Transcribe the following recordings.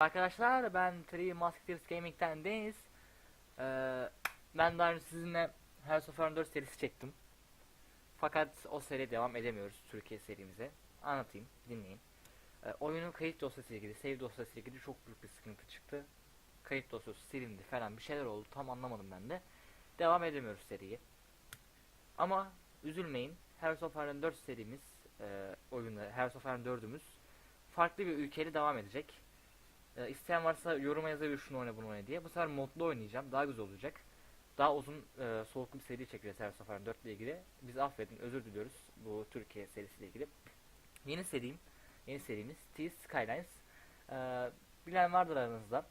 Arkadaşlar ben Three Musketeers Gaming'den Deniz. Ee, ben daha önce sizinle Hearts of Iron 4 serisi çektim. Fakat o seriye devam edemiyoruz Türkiye serimize. Anlatayım, dinleyin. Ee, oyunun kayıt dosyası ilgili, save dosyası ilgili çok büyük bir sıkıntı çıktı. Kayıt dosyası silindi falan bir şeyler oldu tam anlamadım ben de. Devam edemiyoruz seriyi. Ama üzülmeyin. Hearts of Iron 4 serimiz, e, oyunu Hearts of Iron 4'ümüz farklı bir ülkeyle devam edecek. Ee, isteyen varsa yoruma yazabilir şunu oyna bunu oyna diye. Bu sefer modlu oynayacağım. Daha güzel olacak. Daha uzun e, soluklu bir seri çekeceğiz her sefer 4 ile ilgili. Biz affedin özür diliyoruz bu Türkiye serisiyle ilgili. Yeni serim, yeni serimiz T Skylines. Ee, bilen vardır aranızda.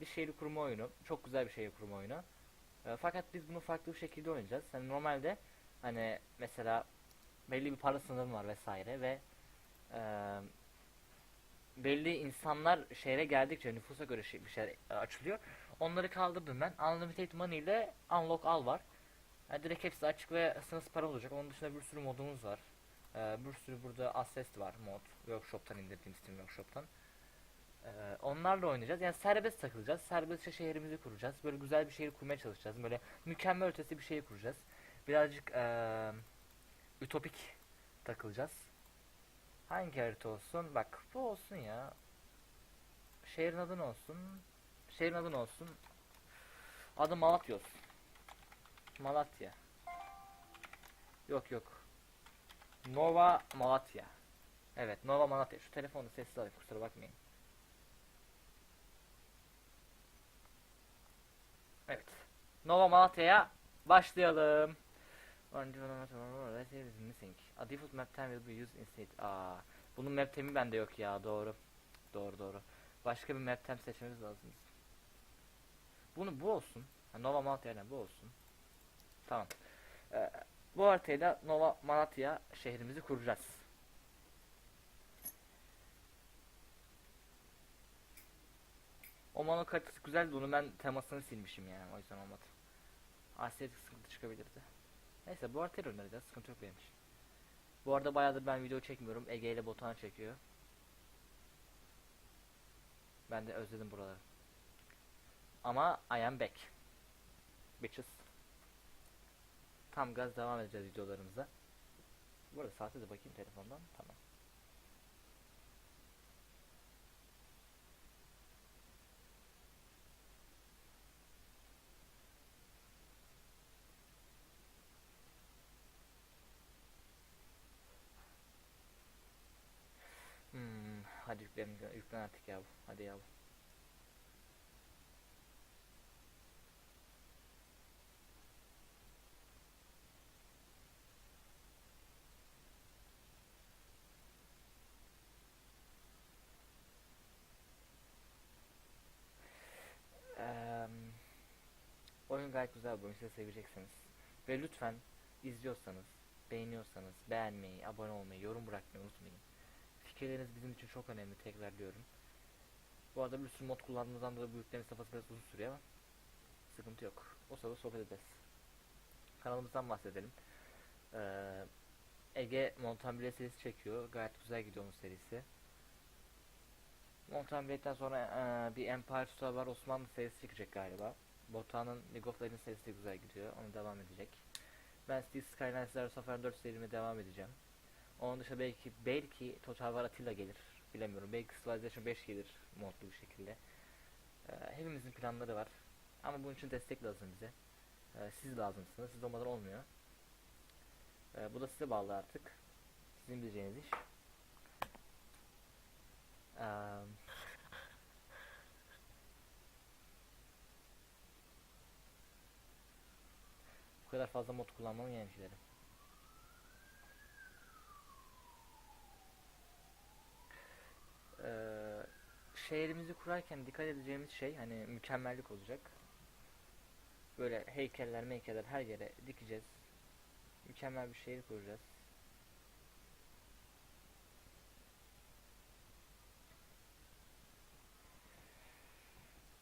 Bir şehir kurma oyunu. Çok güzel bir şehir kurma oyunu. Ee, fakat biz bunu farklı bir şekilde oynayacağız. Hani normalde hani mesela belli bir para sınırım var vesaire ve eee belli insanlar şehre geldikçe nüfusa göre şey, bir şey açılıyor. Onları kaldırdım ben. Unlimited Money ile Unlock All var. Yani direkt hepsi açık ve sınırsız para olacak. Onun dışında bir sürü modumuz var. Ee, bir sürü burada Assist var mod. Workshop'tan indirdiğim Steam Workshop'tan. Ee, onlarla oynayacağız. Yani serbest takılacağız. Serbestçe şehrimizi kuracağız. Böyle güzel bir şehir kurmaya çalışacağız. Böyle mükemmel ötesi bir şey kuracağız. Birazcık ee, ütopik takılacağız. Hangi harita olsun? Bak bu olsun ya. Şehrin adı ne olsun? Şehrin adı ne olsun? Adı Malatya olsun. Malatya. Yok yok. Nova Malatya. Evet Nova Malatya. Şu telefonu sessiz alayım kusura bakmayın. Evet. Nova Malatya'ya başlayalım. Missing. A default map time will be used instead. Aa, bunun map time'i bende yok ya. Doğru. Doğru doğru. Başka bir map time seçmemiz lazım. Bunu bu olsun. Nova Malatya yani bu olsun. Tamam. Ee, bu haritayla Nova Malatya şehrimizi kuracağız. O mano haritası güzeldi. Onu ben temasını silmişim yani. O yüzden olmadı. Asyatik sıkıntı çıkabilirdi. Neyse bu haritayla oynarız. Sıkıntı yok benim için. Bu arada bayağıdır ben video çekmiyorum. Ege ile Botan çekiyor. Ben de özledim buraları. Ama I am back. Bitches. Tam gaz devam edeceğiz videolarımıza. Bu arada saate de bakayım telefondan. Tamam. Hmm, hadi yüklen artık yav. Hadi yav. Oyun gayet güzel bir oyun. Seveceksiniz. Ve lütfen izliyorsanız, beğeniyorsanız beğenmeyi, abone olmayı, yorum bırakmayı unutmayın. Fikirleriniz bizim için çok önemli tekrarlıyorum. Bu arada bir sürü mod kullandığımızdan dolayı bu yükleme safhası biraz uzun sürüyor ama sıkıntı yok. O sırada sohbet ederiz. Kanalımızdan bahsedelim. Ee, Ege Montanbile serisi çekiyor. Gayet güzel gidiyor onun serisi. Montanbile'den sonra ee, bir Empire Star var. Osmanlı serisi çıkacak galiba. Bota'nın League of Legends serisi de güzel gidiyor. Onu devam edecek. Ben Steel Skylines'lar Safari 4 serime devam edeceğim. Onun dışında belki belki Total War Attila gelir. Bilemiyorum. Belki Civilization 5 gelir modlu bir şekilde. Ee, hepimizin planları var. Ama bunun için destek lazım bize. Ee, siz lazımsınız. Siz olmadan olmuyor. Ee, bu da size bağlı artık. Sizin bileceğiniz iş. Ee, bu kadar fazla mod kullanmamı yemişlerim. Ee, şehrimizi kurarken dikkat edeceğimiz şey hani mükemmellik olacak. Böyle heykeller meykeller her yere dikeceğiz. Mükemmel bir şehir kuracağız.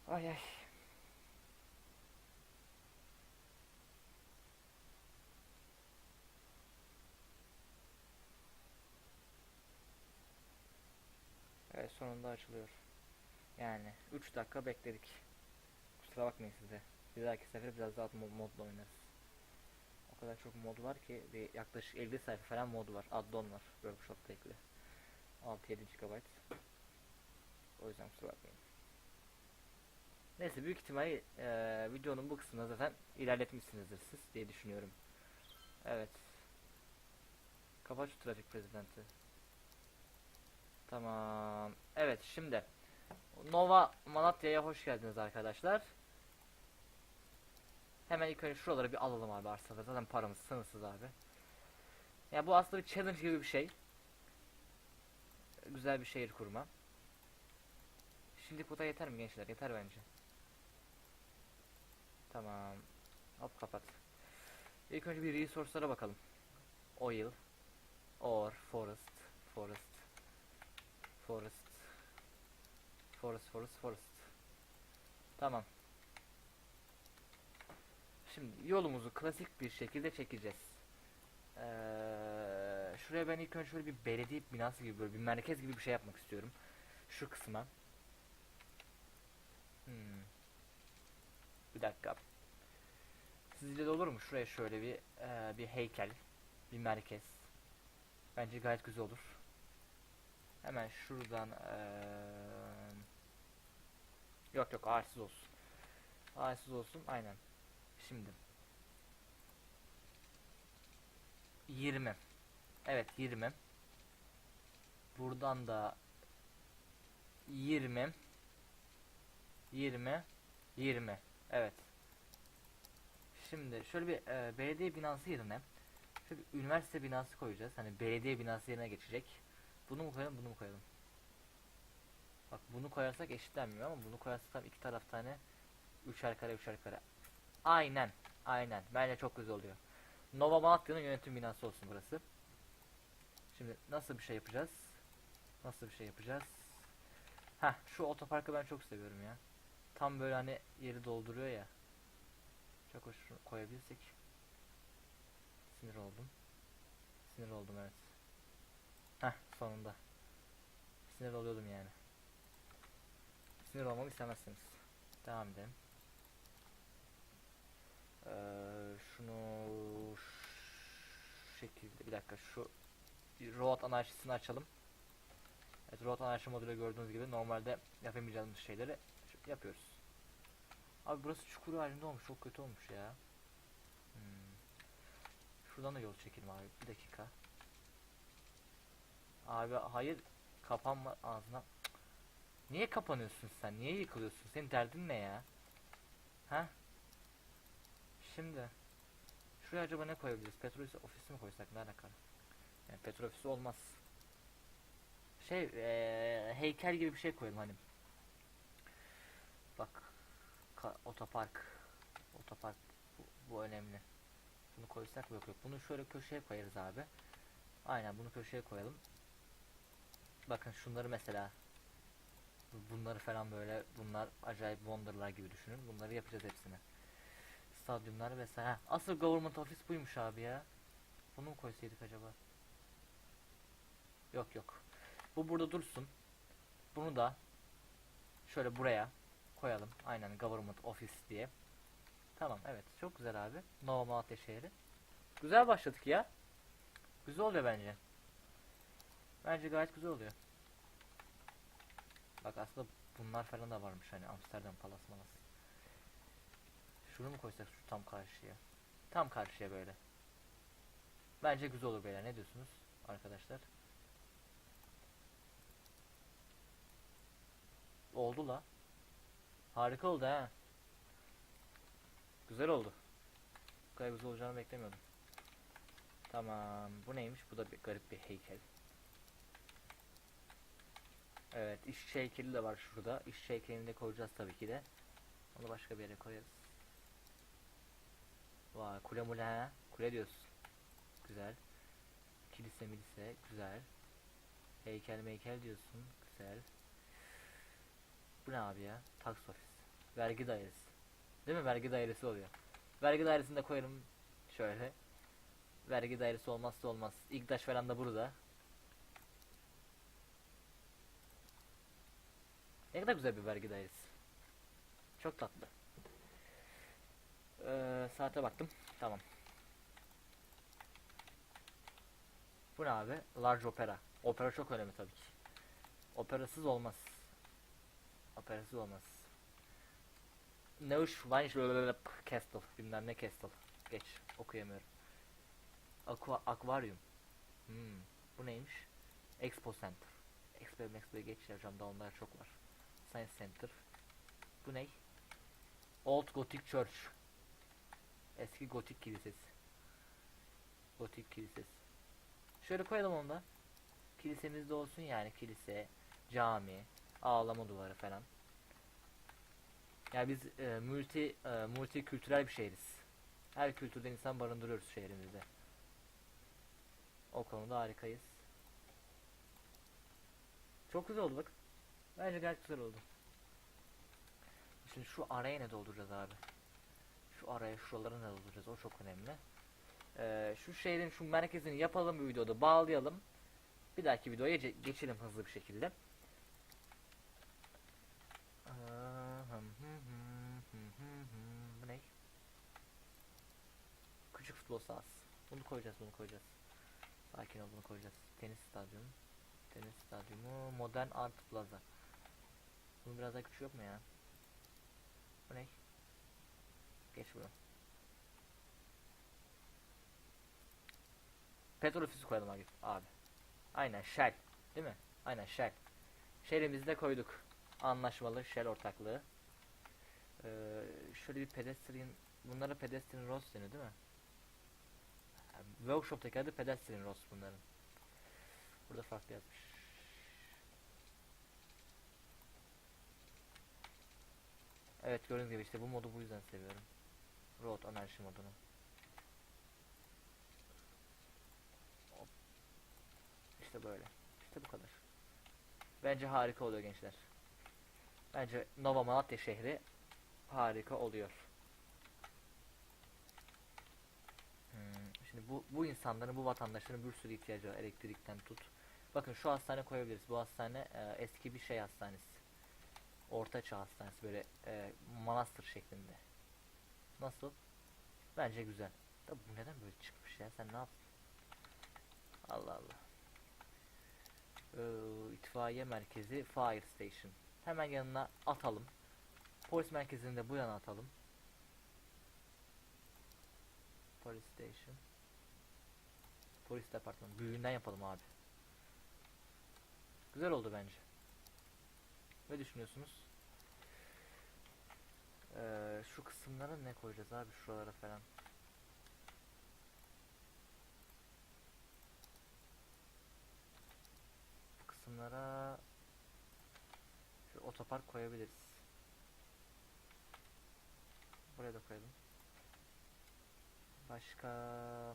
Ay ay. Evet sonunda açılıyor. Yani 3 dakika bekledik. Kusura bakmayın size. Bir dahaki sefer biraz daha mod, modla oynarız. O kadar çok mod var ki bir yaklaşık 50 sayfa falan mod var. Addon var. Workshop'ta ekli. 6-7 GB. O yüzden kusura bakmayın. Neyse büyük ihtimalle eee, videonun bu kısmını zaten ilerletmişsinizdir siz diye düşünüyorum. Evet. Kapat şu trafik prezidenti. Tamam. Evet şimdi Nova Malatya'ya hoş geldiniz arkadaşlar. Hemen ilk önce şuraları bir alalım abi arsaları. Zaten paramız sınırsız abi. Ya bu aslında bir challenge gibi bir şey. Güzel bir şehir kurma. Şimdi da yeter mi gençler? Yeter bence. Tamam. Hop kapat. İlk önce bir resource'lara bakalım. Oil, ore, forest, forest, forest, forest, forest, forest. Tamam. Şimdi yolumuzu klasik bir şekilde çekeceğiz. Ee, şuraya ben ilk önce şöyle bir belediye binası gibi böyle bir merkez gibi bir şey yapmak istiyorum. Şu kısma. Hmm. Bir dakika. Sizce de olur mu? Şuraya şöyle bir e, bir heykel, bir merkez. Bence gayet güzel olur. Hemen şuradan e, yok yok ağaçsız olsun. Ağaçsız olsun aynen. Şimdi 20. Evet 20. Buradan da 20 20 20 Evet. Şimdi şöyle bir e, belediye binası yerine şöyle bir üniversite binası koyacağız. Hani belediye binası yerine geçecek. Bunu mu koyalım, bunu mu koyalım? Bak bunu koyarsak eşitlenmiyor ama bunu koyarsak tam iki taraf tane üçer kare üçer kare. Aynen, aynen. Bence çok güzel oluyor. Nova Malatya'nın yönetim binası olsun burası. Şimdi nasıl bir şey yapacağız? Nasıl bir şey yapacağız? Heh, şu otoparkı ben çok seviyorum ya. Tam böyle hani yeri dolduruyor ya. Çok hoş şunu koyabilsek. Sinir oldum. Sinir oldum evet. Sonunda. Sinir oluyordum yani. Sinir olmamı istemezsiniz. Devam edelim. Ee, şunu şu şekilde bir dakika şu road anarşisini açalım. Evet road anarşi modülü gördüğünüz gibi normalde yapamayacağımız şeyleri yapıyoruz. Abi burası çukur halinde olmuş. Çok kötü olmuş ya. Hmm. Şuradan da yol çekelim abi. Bir dakika. Abi hayır. Kapanma ağzına. Niye kapanıyorsun sen? Niye yıkılıyorsun? Senin derdin ne ya? Ha? Şimdi. Şuraya acaba ne koyabiliriz? Petrol ofisi mi koysak? Ne alaka? Yani petrol ofisi olmaz. Şey ee, heykel gibi bir şey koyalım hani. Bak Ka- otopark otopark bu, bu önemli bunu koysak yok yok bunu şöyle köşeye koyarız abi aynen bunu köşeye koyalım bakın şunları mesela bunları falan böyle bunlar acayip wonderlar gibi düşünün bunları yapacağız hepsini stadyumlar vesaire Heh, asıl government office buymuş abi ya bunu mu koysaydık acaba yok yok bu burada dursun bunu da şöyle buraya koyalım. Aynen government office diye. Tamam evet çok güzel abi. Nova Malatya şehri. Güzel başladık ya. Güzel oluyor bence. Bence gayet güzel oluyor. Bak aslında bunlar falan da varmış hani Amsterdam Palas Malas. Şunu mu koysak şu tam karşıya? Tam karşıya böyle. Bence güzel olur beyler. Ne diyorsunuz arkadaşlar? Oldu la. Harika oldu ha. Güzel oldu. Bu kadar güzel olacağını beklemiyordum. Tamam. Bu neymiş? Bu da bir garip bir heykel. Evet. iş heykeli de var şurada. İş heykelini de koyacağız tabii ki de. Onu başka bir yere koyarız. Vay kule mule ha. Kule diyorsun. Güzel. Kilise milise. Güzel. Heykel meykel diyorsun. Güzel. Bu ne abi ya? Tax office. Vergi dairesi. Değil mi? Vergi dairesi oluyor. Vergi dairesini de koyalım şöyle. Vergi dairesi olmazsa olmaz. İlktaş falan da burada. Ne kadar güzel bir vergi dairesi. Çok tatlı. Ee, saate baktım. Tamam. Bu ne abi? Large opera. Opera çok önemli tabii ki. Operasız olmaz. Operasız olmaz. Neuschwanstein Castle. Bilmem ne Castle. Geç. Okuyamıyorum. Aqua, Aquarium. Hmm. Bu neymiş? Expo Center. Expo Expo'ya geç hocam da onlar çok var. Science Center. Bu ne? Old Gothic Church. Eski gotik kilisesi. Gotik kilisesi. Şöyle koyalım onu da. Kilisemizde olsun yani kilise, cami, ağlama duvarı falan. Yani biz e, multi e, multi kültürel bir şehiriz. Her kültürden insan barındırıyoruz şehrimizde. O konuda harikayız. Çok güzel oldu bak. Bence gayet güzel oldu. Şimdi şu araya ne dolduracağız abi? Şu araya şuraları ne dolduracağız? O çok önemli. Ee, şu şehrin şu merkezini yapalım bir videoda bağlayalım. Bir dahaki videoya geçelim hızlı bir şekilde. Bu ne? Küçük futbol sahası. Bunu koyacağız, bunu koyacağız. Sakin ol, bunu koyacağız. Tenis stadyumu. Tenis stadyumu. Modern Art Plaza. Bunun biraz daha küçük yok mu ya? Bu ne? Geç bunu. Petrol ofisi koyalım abi. abi. Aynen Shell. Değil mi? Aynen Shell. Shell'imizi de koyduk. Anlaşmalı Shell ortaklığı. Ee, şöyle bir pedestrian bunlara pedestrian road deniyor değil mi? Yani Workshop'taki adı pedestrian road bunların. Burada farklı yazmış. Evet gördüğünüz gibi işte bu modu bu yüzden seviyorum. Road anarşi modunu. Hop. İşte böyle. İşte bu kadar. Bence harika oluyor gençler. Bence Nova Malatya şehri harika oluyor. Hmm, şimdi bu bu insanların, bu vatandaşların bir sürü ihtiyacı var. Elektrikten tut. Bakın şu hastane koyabiliriz. Bu hastane e, eski bir şey hastanesi. Orta çağ hastanesi böyle e, manastır şeklinde. Nasıl? Bence güzel. Da bu neden böyle çıkmış ya? Sen ne yaptın? Allah Allah. Ee, itfaiye merkezi Fire Station. Hemen yanına atalım. Polis merkezini de bu yana atalım. Police Station. Polis departmanı. Büyüğünden yapalım abi. Güzel oldu bence. Ne düşünüyorsunuz? Ee, şu kısımlara ne koyacağız abi şuralara falan. Bu kısımlara şu otopark koyabiliriz. Buraya da koyalım. Başka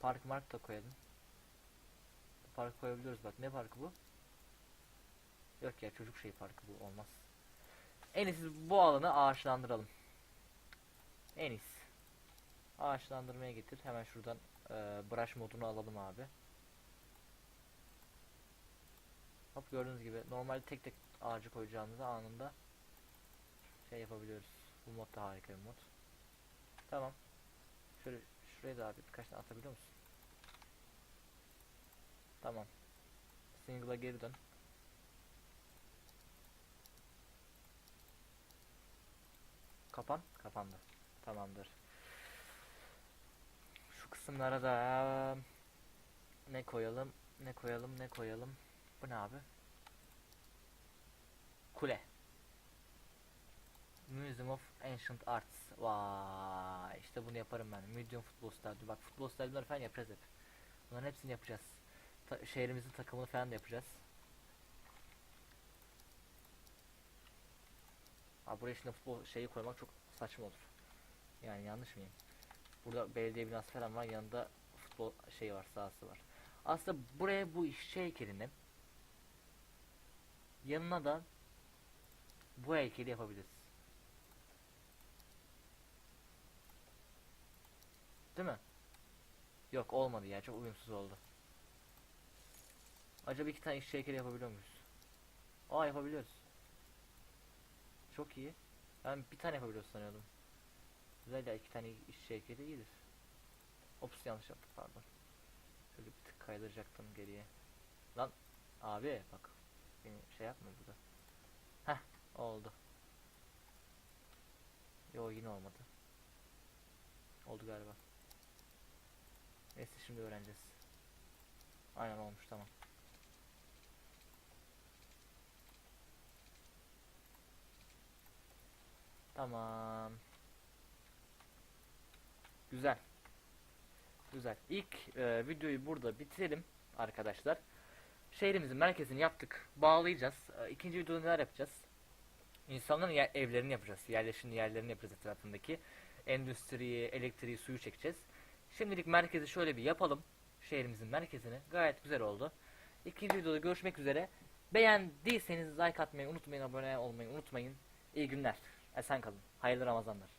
park mark da koyalım. Park koyabiliyoruz bak. Ne parkı bu? Yok ya çocuk şey parkı bu olmaz. En iyisi bu alanı ağaçlandıralım. En iyisi. Ağaçlandırmaya getir. Hemen şuradan e, brush modunu alalım abi. Hop gördüğünüz gibi normalde tek tek ağacı koyacağımızda anında şey yapabiliyoruz. Bu mod da harika bir mod. Tamam. Şöyle şuraya da abi birkaç tane atabiliyor musun? Tamam. Single'a geri dön. Kapan. Kapandı. Tamamdır. Şu kısımlara da ne koyalım? Ne koyalım? Ne koyalım? Bu ne abi? Kule. Museum of Ancient Arts. Vay, işte bunu yaparım ben. Medium futbol stadyumu. Bak futbol stadyumları falan yapacağız hep. Bunların hepsini yapacağız. Ta şehrimizin takımını falan da yapacağız. Abi buraya şimdi futbol şeyi koymak çok saçma olur. Yani yanlış mıyım? Burada belediye binası falan var. Yanında futbol şey var, sahası var. Aslında buraya bu işçi heykelini yanına da bu heykeli yapabiliriz. Değil mi? Yok olmadı ya. Çok uyumsuz oldu. Acaba iki tane işçi heykeli yapabiliyor muyuz? Aa yapabiliyoruz. Çok iyi. Ben bir tane yapabiliyoruz sanıyordum. Güzel iki tane iş şirketi iyidir. Ops yanlış yaptık pardon. Şöyle bir tık kaydıracaktım geriye. Lan abi bak. Beni şey yapma burada. Heh oldu. Yo yine olmadı. Oldu galiba. Neyse şimdi öğreneceğiz. Aynen olmuş tamam. Tamam. Güzel. Güzel. İlk e, videoyu burada bitirelim arkadaşlar. Şehrimizin merkezini yaptık. Bağlayacağız. E, ikinci videoda neler yapacağız? İnsanların yer- evlerini yapacağız. Yerleşim yerlerini yapacağız etrafındaki. Endüstriyi, elektriği, suyu çekeceğiz. Şimdilik merkezi şöyle bir yapalım. Şehrimizin merkezini. Gayet güzel oldu. İkinci videoda görüşmek üzere. Beğendiyseniz like atmayı unutmayın, abone olmayı unutmayın. İyi günler. Esen kalın. Hayırlı Ramazanlar.